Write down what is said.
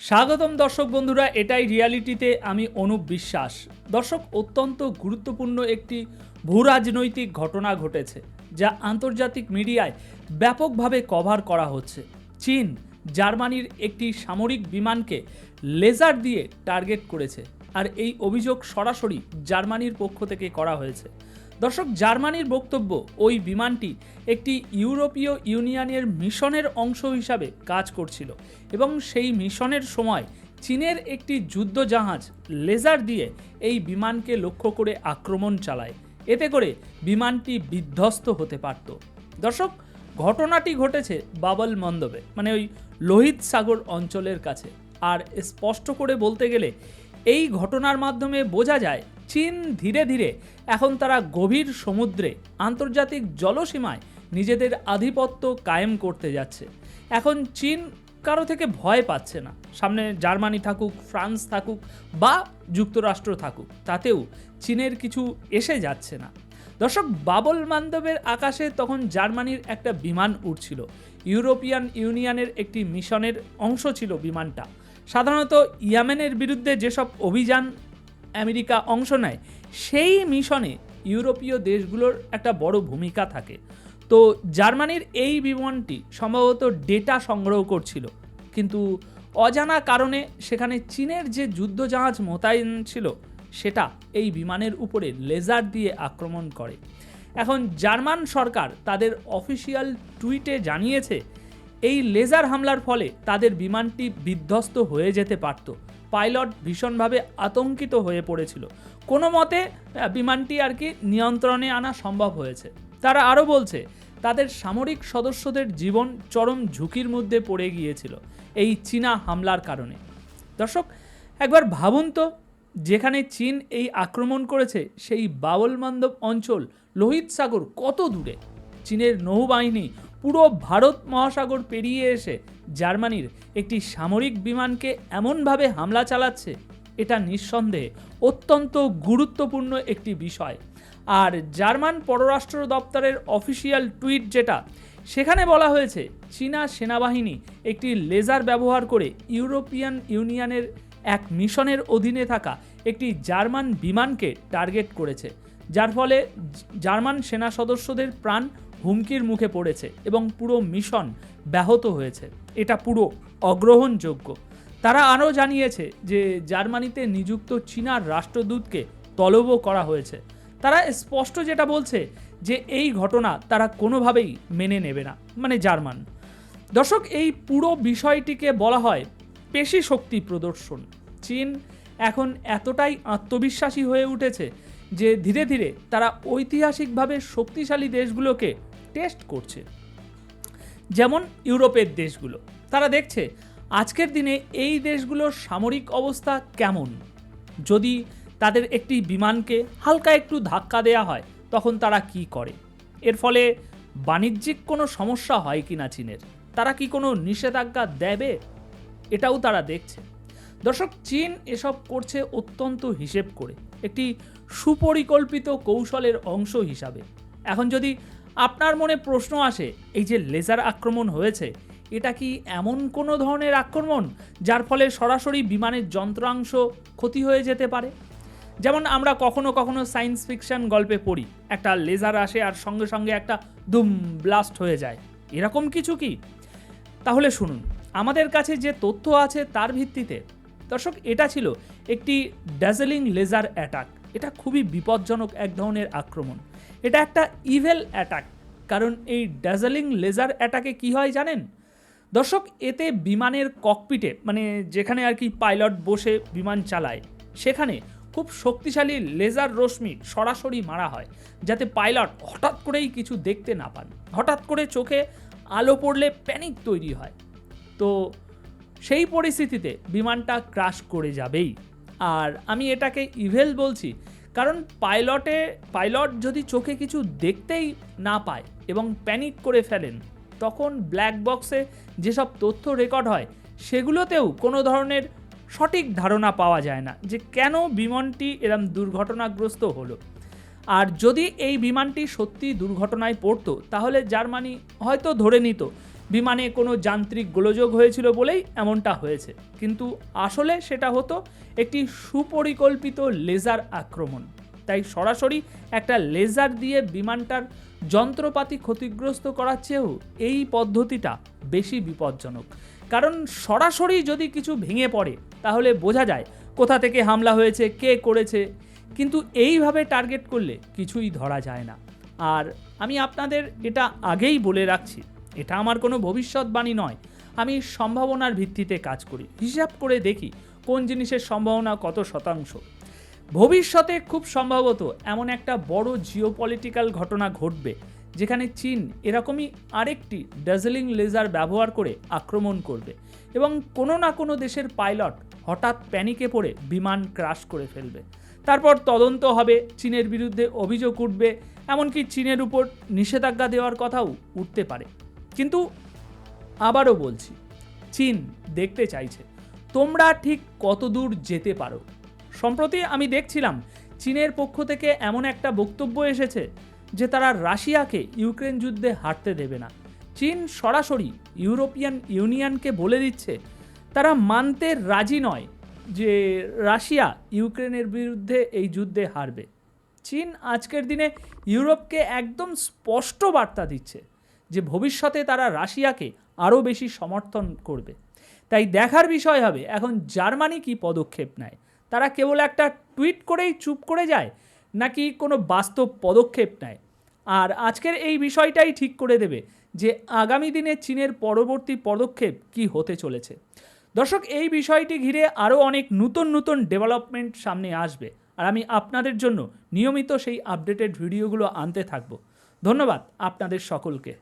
স্বাগতম দর্শক বন্ধুরা, এটাই রিয়ালিটিতে আমি অনুপ বিশ্বাস। দর্শক, অত্যন্ত গুরুত্বপূর্ণ একটি ভূরাজনৈতিক ঘটনা ঘটেছে, যা আন্তর্জাতিক মিডিয়ায় ব্যাপকভাবে কভার করা হচ্ছে। চীন, জার্মানির একটি সামরিক বিমানকে লেজার দিয়ে টার্গেট করেছে, আর এই অভিযোগ সরাসরি জার্মানির পক্ষ থেকে করা হয়েছে। দর্শক, জার্মানির বক্তব্য, ওই বিমানটি একটি ইউরোপীয় ইউনিয়নের মিশনের অংশ হিসাবে কাজ করছিল এবং সেই মিশনের সময় চীনের একটি যুদ্ধ জাহাজ লেজার দিয়ে এই বিমানকে লক্ষ্য করে আক্রমণ চালায়। এতে করে বিমানটি বিধ্বস্ত হতে পারত। দর্শক, ঘটনাটি ঘটেছে বাবল মন্দবে মানে ওই লোহিত সাগর অঞ্চলের কাছে। আর স্পষ্ট করে বলতে গেলে, এই ঘটনার মাধ্যমে বোঝা যায় চীন ধীরে ধীরে এখন তারা গভীর সমুদ্রে, আন্তর্জাতিক জলসীমায় নিজেদের আধিপত্য কায়েম করতে যাচ্ছে। এখন চীন কারও থেকে ভয় পাচ্ছে না। সামনে জার্মানি থাকুক, ফ্রান্স থাকুক বা যুক্তরাষ্ট্র থাকুক, তাতেও চীনের কিছু এসে যাচ্ছে না। দর্শক, বাবল মান্দবের আকাশে তখন জার্মানির একটা বিমান উঠছিল ইউরোপিয়ান ইউনিয়নের একটি মিশনের অংশ ছিল বিমানটা। সাধারণত ইয়ামেনের বিরুদ্ধে যেসব অভিযান আমেরিকা অংশ নেয়, সেই মিশনে ইউরোপীয় দেশগুলোর একটা বড় ভূমিকা থাকে। তো জার্মানির এই বিমানটি সম্ভবত ডেটা সংগ্রহ করছিল, কিন্তু অজানা কারণে সেখানে চীনের যে যুদ্ধজাহাজ মোতায়েন ছিল, সেটা এই বিমানের উপরে লেজার দিয়ে আক্রমণ করে। এখন জার্মান সরকার তাদের অফিসিয়াল টুইটে জানিয়েছে, এই লেজার হামলার ফলে তাদের বিমানটি বিধ্বস্ত হয়ে যেতে পারত। পাইলট ভীষণভাবে আতঙ্কিত হয়ে পড়েছিল। কোনো মতে বিমানটি আর কি নিয়ন্ত্রণে আনা সম্ভব হয়েছে। তারা আরও বলছে, তাদের সামরিক সদস্যদের জীবন চরম ঝুঁকির মধ্যে পড়ে গিয়েছিল এই চীনা হামলার কারণে। দর্শক, একবার ভাবুন তো, যেখানে চীন এই আক্রমণ করেছে, সেই বাবলমান্দব অঞ্চল, লোহিত সাগর কত দূরে? চীনের নৌবাহিনী পুরো ভারত মহাসাগর পেরিয়ে এসে জার্মানির একটি সামরিক বিমানকে এমনভাবে হামলা চালাচ্ছে, এটা নিঃসন্দেহে অত্যন্ত গুরুত্বপূর্ণ একটি বিষয়। আর জার্মান পররাষ্ট্র দপ্তরের অফিসিয়াল টুইট যেটা, সেখানে বলা হয়েছে, চীনা সেনাবাহিনী একটি লেজার ব্যবহার করে ইউরোপিয়ান ইউনিয়নের এক মিশনের অধীনে থাকা একটি জার্মান বিমানকে টার্গেট করেছে, যার ফলে জার্মান সেনা সদস্যদের প্রাণ হুমকির মুখে পড়েছে এবং পুরো মিশন ব্যাহত হয়েছে। এটা পুরো অগ্রহণযোগ্য। তারা আরও জানিয়েছে যে জার্মানিতে নিযুক্ত চীনার রাষ্ট্রদূতকে তলবও করা হয়েছে। তারা স্পষ্ট যেটা বলছে যে এই ঘটনা তারা কোনোভাবেই মেনে নেবে না মানে জার্মান। দর্শক, এই পুরো বিষয়টিকে বলা হয় পেশি শক্তি প্রদর্শন। চীন এখন এতটাই আত্মবিশ্বাসী হয়ে উঠেছে যে ধীরে ধীরে তারা ঐতিহাসিকভাবে শক্তিশালী দেশগুলোকে টেস্ট করছে। যেমন ইউরোপের দেশগুলো। তারা দেখছে, আজকের দিনে এই দেশগুলোর সামরিক অবস্থা কেমন? যদি তাদের একটি বিমানকে হালকা একটু ধাক্কা দেয়া হয়, তখন তারা কি করে? এর ফলে বাণিজ্যিক কোনো সমস্যা হয় কি না চীনের? তারা কি কোনো নিষেধাজ্ঞা দেবে? এটাও তারা দেখছে। দর্শক, চীন এসব করছে অত্যন্ত হিসেব করে, একটি সুপরিকল্পিত কৌশলের অংশ হিসাবে। এখন যদি আপনার মনে প্রশ্ন আসে, এই যে লেজার আক্রমণ হয়েছে, এটা কি এমন কোনো ধরনের আক্রমণ, যার ফলে সরাসরি বিমানের যন্ত্রাংশ ক্ষতি হয়ে যেতে পারে? যেমন আমরা কখনো কখনো সায়েন্স ফিকশন গল্পে পড়ি, একটা লেজার আসে আর সঙ্গে সঙ্গে একটা দুম, ব্লাস্ট হয়ে যায়। এরকম কিছু কি? তাহলে শুনুন, আমাদের কাছে যে তথ্য আছে তার ভিত্তিতে দর্শক, এটা ছিল একটি ড্যাজেলিং লেজার অ্যাটাক এটা খুবই বিপজ্জনক এক ধরনের আক্রমণ। এটা একটা ইভেল অ্যাটাক কারণ এই ড্যাজেলিং লেজার অ্যাটাকে কি হয় জানেন? দর্শক, এতে বিমানের ককপিটে মানে যেখানে আর কি পাইলট বসে বিমান চালায়, সেখানে খুব শক্তিশালী লেজার রশ্মি সরাসরি মারা হয়, যাতে পাইলট হঠাৎ করেই কিছু দেখতে না পান। হঠাৎ করে চোখে আলো পড়লে প্যানিক তৈরি হয়। তো সেই পরিস্থিতিতে বিমানটা ক্রাশ করে যাবেই। আর আমি এটাকে ইভেল বলছি, কারণ পাইলটে পাইলট যদি চোখে কিছু দেখতেই না পায় এবং প্যানিক করে ফেলেন, তখন ব্ল্যাক বক্সে যেসব তথ্য রেকর্ড হয়, সেগুলোতেও কোনো ধরনের সঠিক ধারণা পাওয়া যায় না যে কেন বিমানটি এরম দুর্ঘটনাগ্রস্ত হলো। আর যদি এই বিমানটি সত্যি দুর্ঘটনায় পড়তো, তাহলে জার্মানি হয়তো ধরে নিত বিমানে কোনো যান্ত্রিক গোলযোগ হয়েছিল বলেই এমনটা হয়েছে। কিন্তু আসলে সেটা হতো একটি সুপরিকল্পিত লেজার আক্রমণ। তাই সরাসরি একটা লেজার দিয়ে বিমানটার যন্ত্রপাতি ক্ষতিগ্রস্ত করার চেয়েও এই পদ্ধতিটা বেশি বিপজ্জনক। কারণ সরাসরি যদি কিছু ভেঙে পড়ে, তাহলে বোঝা যায় কোথা থেকে হামলা হয়েছে, কে করেছে। কিন্তু এইভাবে টার্গেট করলে কিছুই ধরা যায় না। আর আমি আপনাদের এটা আগেই বলে রাখছি এটা আমার কোনো ভবিষ্যৎবাণী নয়। আমি সম্ভাবনার ভিত্তিতে কাজ করি। হিসাব করে দেখি কোন জিনিসের সম্ভাবনা কত শতাংশ। ভবিষ্যতে খুব সম্ভবত এমন একটা বড় জিওপলিটিক্যাল ঘটনা ঘটবে, যেখানে চীন এরকমই আরেকটি ডাজলিং লেজার ব্যবহার করে আক্রমণ করবে এবং কোনো না কোনো দেশের পাইলট হঠাৎ প্যানিকে পড়ে বিমান ক্রাশ করে ফেলবে। তারপর তদন্ত হবে, চীনের বিরুদ্ধে অভিযোগ উঠবে, এমনকি চীনের উপর নিষেধাজ্ঞা দেওয়ার কথাও উঠতে পারে। কিন্তু আবারও বলছি, চীন দেখতে চাইছে। তোমরা ঠিক কত দূর যেতে পারো? সম্প্রতি আমি দেখছিলাম, চীনের পক্ষ থেকে এমন একটা বক্তব্য এসেছে যে তারা রাশিয়াকে ইউক্রেন যুদ্ধে হারতে দেবে না। চীন সরাসরি ইউরোপিয়ান ইউনিয়নকে বলে দিচ্ছে, তারা মানতে রাজি নয় যে রাশিয়া ইউক্রেনের বিরুদ্ধে এই যুদ্ধে হারবে। চীন আজকের দিনে ইউরোপকে একদম স্পষ্ট বার্তা দিচ্ছে। যে ভবিষ্যতে তারা রাশিয়াকে আরও বেশি সমর্থন করবে। তাই দেখার বিষয় হবে, এখন জার্মানি কি পদক্ষেপ নেয়? তারা কেবল একটা টুইট করেই চুপ করে যায়, নাকি কোনো বাস্তব পদক্ষেপ নেয়? আর আজকের এই বিষয়টাই ঠিক করে দেবে যে আগামী দিনে চীনের পরবর্তী পদক্ষেপ কি হতে চলেছে। দর্শক, এই বিষয়টি ঘিরে আরও অনেক নতুন নতুন ডেভেলপমেন্ট সামনে আসবে। আর আমি আপনাদের জন্য নিয়মিত সেই আপডেটেড ভিডিওগুলো আনতে থাকব। ধন্যবাদ আপনাদের সকলকে।